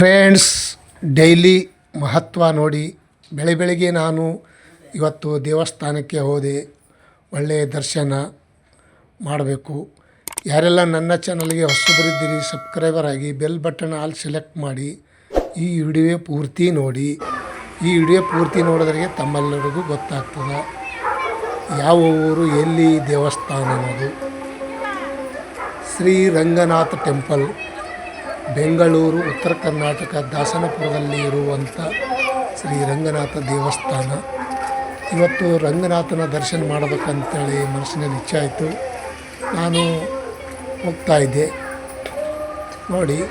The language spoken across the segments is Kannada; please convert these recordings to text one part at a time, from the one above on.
ಫ್ರೆಂಡ್ಸ್ ಡೈಲಿ ಮಹತ್ವ ನೋಡಿ, ಬೆಳೆ ಬೆಳಗ್ಗೆ ನಾನು ಇವತ್ತು ದೇವಸ್ಥಾನಕ್ಕೆ ಹೋದೆ ಒಳ್ಳೆಯ ದರ್ಶನ ಮಾಡಬೇಕು. ಯಾರೆಲ್ಲ ನನ್ನ ಚಾನಲ್ಗೆ ಹೊಸಬರಿದ್ದೀರಿ ಸಬ್ಸ್ಕ್ರೈಬರ್ ಆಗಿ ಬೆಲ್ ಬಟನ್ ಆಲ್ ಸೆಲೆಕ್ಟ್ ಮಾಡಿ, ಈ ವಿಡಿಯೋ ಪೂರ್ತಿ ನೋಡಿ. ಈ ವಿಡಿಯೋ ಪೂರ್ತಿ ನೋಡಿದ್ರಿಗೆ ತಮ್ಮೆಲ್ಲರಿಗೂ ಗೊತ್ತಾಗ್ತದೆ ಯಾವ ಊರು, ಎಲ್ಲಿ ದೇವಸ್ಥಾನ ಅನ್ನೋದು. ಶ್ರೀ ರಂಗನಾಥ ಟೆಂಪಲ್ ಬೆಂಗಳೂರು, ಉತ್ತರ ಕರ್ನಾಟಕ, ದಾಸನಪುರದಲ್ಲಿ ಇರುವಂಥ ಶ್ರೀ ರಂಗನಾಥ ದೇವಸ್ಥಾನ. ಇವತ್ತು ರಂಗನಾಥನ ದರ್ಶನ ಮಾಡಬೇಕಂತೇಳಿ ಮನಸ್ಸಿನಲ್ಲಿ ಇಚ್ಛೆ ಆಯಿತು. ನಾನು ಹೋಗ್ತಾ ಇದ್ದೆ. ನೋಡಿ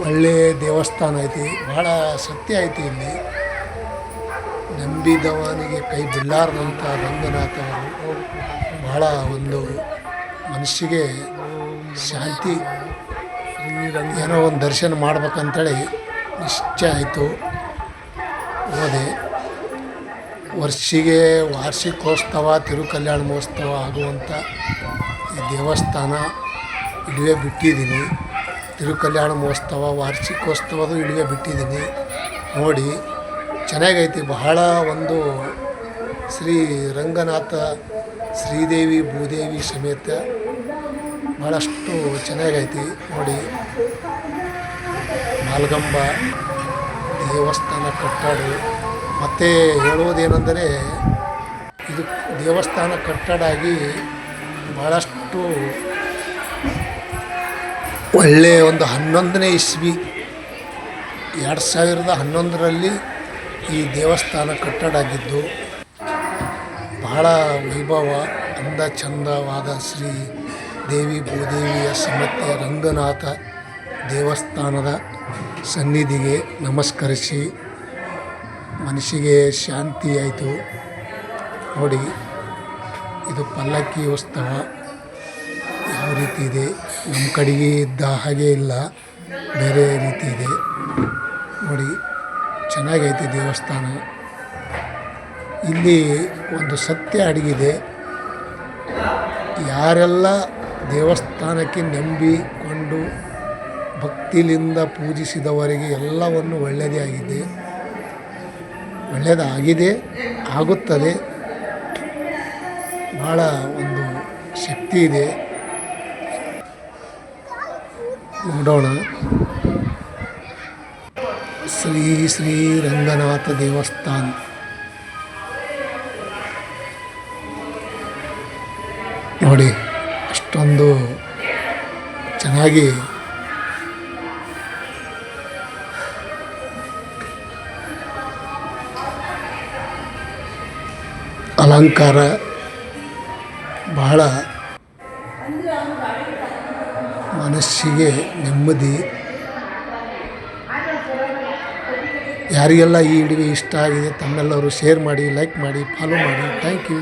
ಒಳ್ಳೆಯ ದೇವಸ್ಥಾನ ಐತಿ. ಭಾಳ ಸತ್ಯ ಐತಿ ಇಲ್ಲಿ. ನಂಬಿದವನಿಗೆ ಕೈ ಬಿಡಲಾರದಂಥ ರಂಗನಾಥ ಭಾಳ ಒಂದು ಮನಸ್ಸಿಗೆ ಶಾಂತಿ ಏನೋ ಒಂದು ದರ್ಶನ ಮಾಡ್ಬೇಕಂತೇಳಿ ನಿಶ್ಚಯ ಆಯಿತು. ಹೋದೆ ವರ್ಷಿಗೆ ವಾರ್ಷಿಕೋತ್ಸವ, ತಿರುಕಲ್ಯಾಣ ಮಹೋತ್ಸವ ಆಗುವಂಥ ಈ ದೇವಸ್ಥಾನ ಇಡುವೆ ಬಿಟ್ಟಿದ್ದೀನಿ. ತಿರುಕಲ್ಯಾಣ ಮಹೋತ್ಸವ, ವಾರ್ಷಿಕೋತ್ಸವದು ಇಡುವೆ ಬಿಟ್ಟಿದ್ದೀನಿ. ನೋಡಿ, ಚೆನ್ನಾಗೈತಿ. ಬಹಳ ಒಂದು ಶ್ರೀ ರಂಗನಾಥ, ಶ್ರೀದೇವಿ, ಭೂದೇವಿ ಸಮೇತ ಭಾಳಷ್ಟು ಚೆನ್ನಾಗೈತಿ ನೋಡಿ. ಮಾಲ್ಗಂಬ ದೇವಸ್ಥಾನ ಕಟ್ಟಡ. ಮತ್ತು ಹೇಳುವುದೇನೆಂದರೆ, ಇದು ದೇವಸ್ಥಾನ ಕಟ್ಟಡ ಆಗಿ ಭಾಳಷ್ಟು ಒಳ್ಳೆಯ ಒಂದು ಹನ್ನೊಂದನೇ ಇಸ್ವಿ, ಎರಡು ಸಾವಿರದ ಹನ್ನೊಂದರಲ್ಲಿ ಈ ದೇವಸ್ಥಾನ ಕಟ್ಟಡ ಆಗಿದ್ದು, ಬಹಳ ವೈಭವ ಅಂದ ಚಂದವಾದ ಶ್ರೀ ದೇವಿ ಭೂದೇವಿಯ ಸಮೇತ ರಂಗನಾಥ ದೇವಸ್ಥಾನದ ಸನ್ನಿಧಿಗೆ ನಮಸ್ಕರಿಸಿ ಮನಸ್ಸಿಗೆ ಶಾಂತಿ ಆಯಿತು. ನೋಡಿ, ಇದು ಪಲ್ಲಕ್ಕಿ ಉತ್ಸವ. ಯಾವ ರೀತಿ ಇದೆ? ನಮ್ಮ ಕಡೆಗೆ ಇದ್ದ ಹಾಗೆ ಇಲ್ಲ, ಬೇರೆ ರೀತಿ ಇದೆ. ನೋಡಿ, ಚೆನ್ನಾಗೈತೆ ದೇವಸ್ಥಾನ. ಇಲ್ಲಿ ಒಂದು ಸತ್ಯ ಅಡಗಿದೆ. ಯಾರೆಲ್ಲ ದೇವಸ್ಥಾನಕ್ಕೆ ನಂಬಿಕೊಂಡು ಭಕ್ತಿಲಿಂದ ಪೂಜಿಸಿದವರಿಗೆ ಎಲ್ಲವನ್ನು ಒಳ್ಳೆಯದೇ ಆಗಿದೆ. ಒಳ್ಳೆಯದಾಗಿದೆ, ಆಗುತ್ತದೆ. ಭಾಳ ಒಂದು ಶಕ್ತಿ ಇದೆ. ನೋಡೋಣ. ಶ್ರೀ ಶ್ರೀ ರಂಗನಾಥ ದೇವಸ್ಥಾನ. ನೋಡಿ. ಅಷ್ಟೊಂದು ಚೆನ್ನಾಗಿ ಅಲಂಕಾರ ಬಹಳ ಮನಸ್ಸಿಗೆ ನೆಮ್ಮದಿ. ಯಾರಿಗೆಲ್ಲ ಈ ವಿಡಿಯೋ ಇಷ್ಟ ಆಗಿದೆ ತಮ್ಮೆಲ್ಲರೂ ಶೇರ್ ಮಾಡಿ ಲೈಕ್ ಮಾಡಿ ಫಾಲೋ ಮಾಡಿ. Thank you